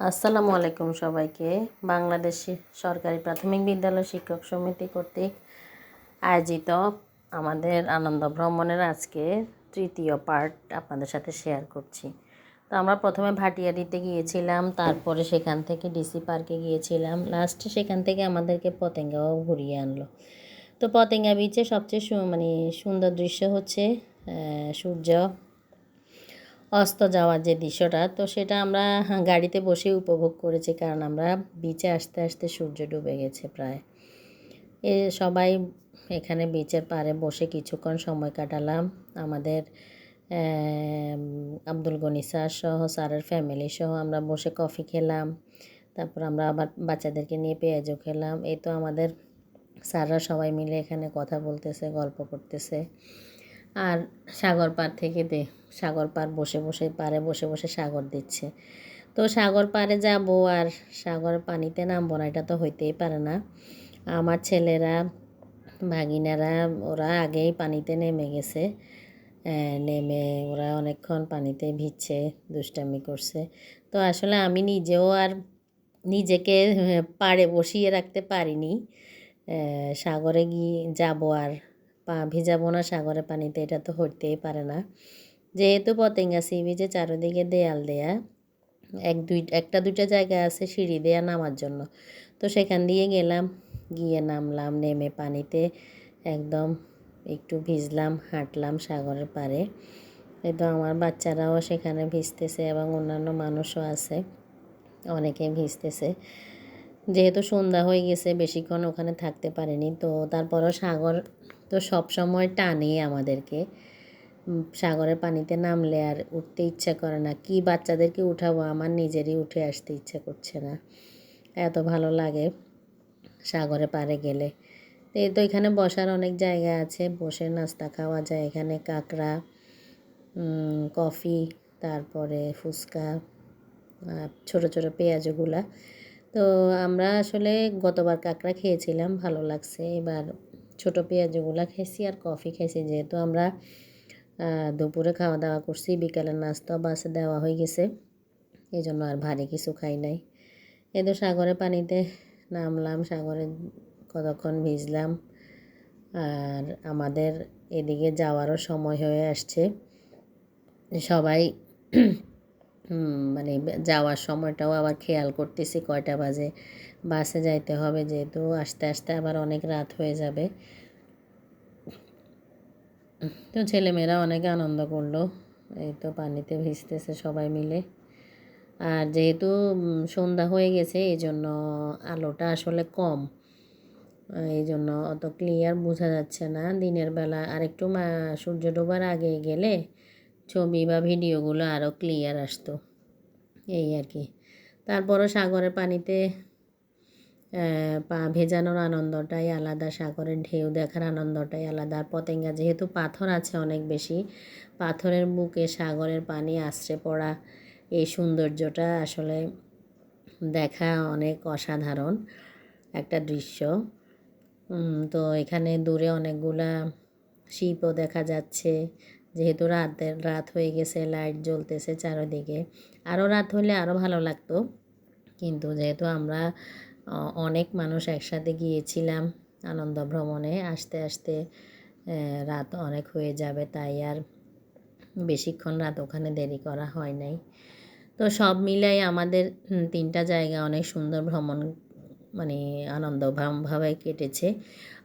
আসসালামু আলাইকুম সবাইকে। বাংলাদেশ সরকারি প্রাথমিক বিদ্যালয় শিক্ষক সমিতি কর্তৃক আয়োজিত আমাদের আনন্দ ভ্রমণের আজকে তৃতীয় পার্ট আপনাদের সাথে শেয়ার করছি। তো আমরা প্রথমে ভাটিয়ারিতে গিয়েছিলাম, তারপরে সেখান থেকে ডিসি পার্কে গিয়েছিলাম। লাস্টে সেখান থেকে আমাদেরকে পতেঙ্গাও ঘুরিয়ে আনলো। তো পতেঙ্গা বিচে সবচেয়ে মানে সুন্দর দৃশ্য হচ্ছে সূর্য অস্ত যাওয়ার যে দৃশ্যটা, তো সেটা আমরা গাড়িতে বসে উপভোগ করেছি, কারণ আমরা বিচে আসতে আসতে সূর্য ডুবে গেছে প্রায়। এ সবাই এখানে বিচের পাড়ে বসে কিছুক্ষণ সময় কাটালাম। আমাদের আব্দুল গনি স্যার সহ স্যারের ফ্যামিলি সহ আমরা বসে কফি খেলাম। তারপর আমরা আবার বাচ্চাদেরকে নিয়ে পেঁয়াজও খেলাম। এই তো আমাদের স্যাররা সবাই মিলে এখানে কথা বলতেছে, গল্প করতেছে। আর সাগর পার থেকে দে সাগর পার বসে বসে পারে বসে বসে সাগর দিচ্ছে। তো সাগর পারে যাব আর সাগরের পানিতে নামবো না, এটা তো হইতেই পারে না। আমার ছেলেরা, ভাগিনারা, ওরা আগেই পানিতে নেমে গেছে। নেমে ওরা অনেকক্ষণ পানিতে ভিজছে, দুষ্টামি করছে। তো আসলে আমি নিজেও আর নিজেকে পাড়ে বসিয়ে রাখতে পারিনি। সাগরে গিয়ে যাব আর পা ভিজাবো না, সাগরে পানিতে, এটা তো হইতেই পারে না। যেহেতু পতেঙ্গা সি বিচে চারিদিকে দেয়াল দেয়া, এক দুই, একটা দুইটা জায়গা আছে সিঁড়ি দেয়া নামার জন্য। তো সেখান দিয়ে গেলাম, গিয়ে নামলাম, নেমে পানিতে একদম একটু ভিজলাম, হাঁটলাম সাগরের পাড়ে। তো আমার বাচ্চারাও সেখানে ভিজতেছে এবং অন্যান্য মানুষও আছে, অনেকে ভিজতেছে। যেহেতু সন্ধ্যা হয়ে গেছে, বেশিক্ষণ ওখানে থাকতে পারেনি, তো তারপরও সাগর তো সব সময় টানে আমাদেরকে। সাগরের পানিতে নামলে আর উঠতে ইচ্ছা করে না। কি বাচ্চাদেরকে উঠাবো? আমার নিজেরই উঠে আসতে ইচ্ছা করছে না। এত ভালো লাগে সাগরে পাড়ে গেলে। তো এই তো এখানে বসার অনেক জায়গা আছে। বসে নাস্তা খাওয়া যায়। এখানে কাঁকড়া কফি, তারপরে ফুচকা ছোটো ছোটো পেঁয়াজগুলা। তো আমরা আসলে গতবার কাঁকড়া খেয়েছিলাম, ভালো লাগছে। এবার ছোটো পেঁয়াজগুলা খেয়েছি আর কফি খেয়েছি। যেহেতু আমরা দুপুরে খাওয়া দাওয়া করছি, বিকালের নাস্তা বাসে দেওয়া হয়ে গেছে। এই জন্য আর ভারী কিছু খাই নাই। এই তো সাগরে পানিতে নামলাম, সাগরে কতক্ষণ ভিজলাম। আর আমাদের এদিকে যাওয়ারও সময় হয়ে আসছে। সবাই মানে যাওয়ার সময়টাও আবার খেয়াল করতেছি, কয়টা বাজে। বাসে যাইতে হবে, যেহেতু আস্তে আস্তে আবার অনেক রাত হয়ে যাবে। তো ছেলেমেয়েরা অনেক আনন্দ করল। এই তো পানিতে ভিজতেছে সবাই মিলে। আর যেহেতু সন্ধ্যা হয়ে গেছে এই জন্য আলোটা আসলে কম। এই জন্য অত ক্লিয়ার বোঝা যাচ্ছে না। দিনের বেলা আর একটু সূর্য ডোবার আগে গেলে ছবি বা ভিডিওগুলো আরও ক্লিয়ার আসতো। এই আর কি। তারপরও সাগরের পানিতে পা ভেজানোর আনন্দটাই আলাদা, সাগরের ঢেউ দেখার আনন্দটাই আলাদা। আর পতেঙ্গা যেহেতু পাথর আছে অনেক বেশি, পাথরের বুকে সাগরের পানি আশ্রে পড়া এই সৌন্দর্যটা আসলে দেখা অনেক অসাধারণ একটা দৃশ্য। তো এখানে দূরে অনেকগুলা শিপও দেখা যাচ্ছে, যেহেতু রাতের, রাত হয়ে গেছে, লাইট জ্বলতেছে চারিদিকে। আরও রাত হলে আরও ভালো লাগতো, কিন্তু যেহেতু আমরা অনেক মানুষ একসাথে গিয়েছিলাম আনন্দ ভ্রমণে। আসতে আসতে রাত অনেক হয়ে যাবে, তাই আর বেশিক্ষণ রাত ওখানে দেরি করা হয় নাই। তো সব মিলাই আমাদের তিনটা জায়গা অনেক সুন্দর ভ্রমণ মানে আনন্দভাবে কেটেছে।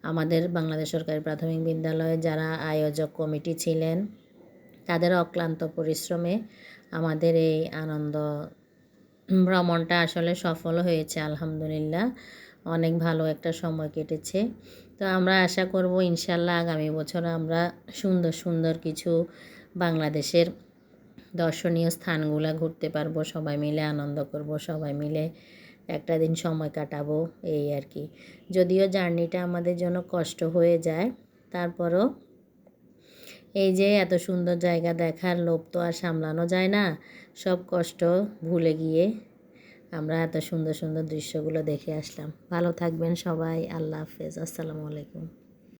আমাদের বাংলাদেশ সরকারি প্রাথমিক বিদ্যালয়ে যারা আয়োজক কমিটি ছিলেন, তাদের অক্লান্ত পরিশ্রমে আমাদের এই আনন্দ ভ্রমণটা আসলে সফল হয়েছে, আলহামদুলিল্লাহ। অনেক ভালো একটা সময় কেটেছে। তো আমরা আশা করব ইনশাল্লাহ আগামী বছর আমরা সুন্দর সুন্দর কিছু বাংলাদেশের দর্শনীয় স্থানগুলো ঘুরতে পারব, সবাই মিলে আনন্দ করব, সবাই মিলে একটা দিন সময় কাটাবো, এই আর কি। যদিও জার্নিটা আমাদের জন্য কষ্ট হয়ে যায়, তারপরও এই যে এত সুন্দর জায়গা দেখার লোভ তো আর সামলানো যায় না। সব কষ্ট ভুলে গিয়ে আমরা এত সুন্দর সুন্দর দৃশ্যগুলো দেখে আসলাম। ভালো থাকবেন সবাই। আল্লাহ হাফেজ। আসসালামু আলাইকুম।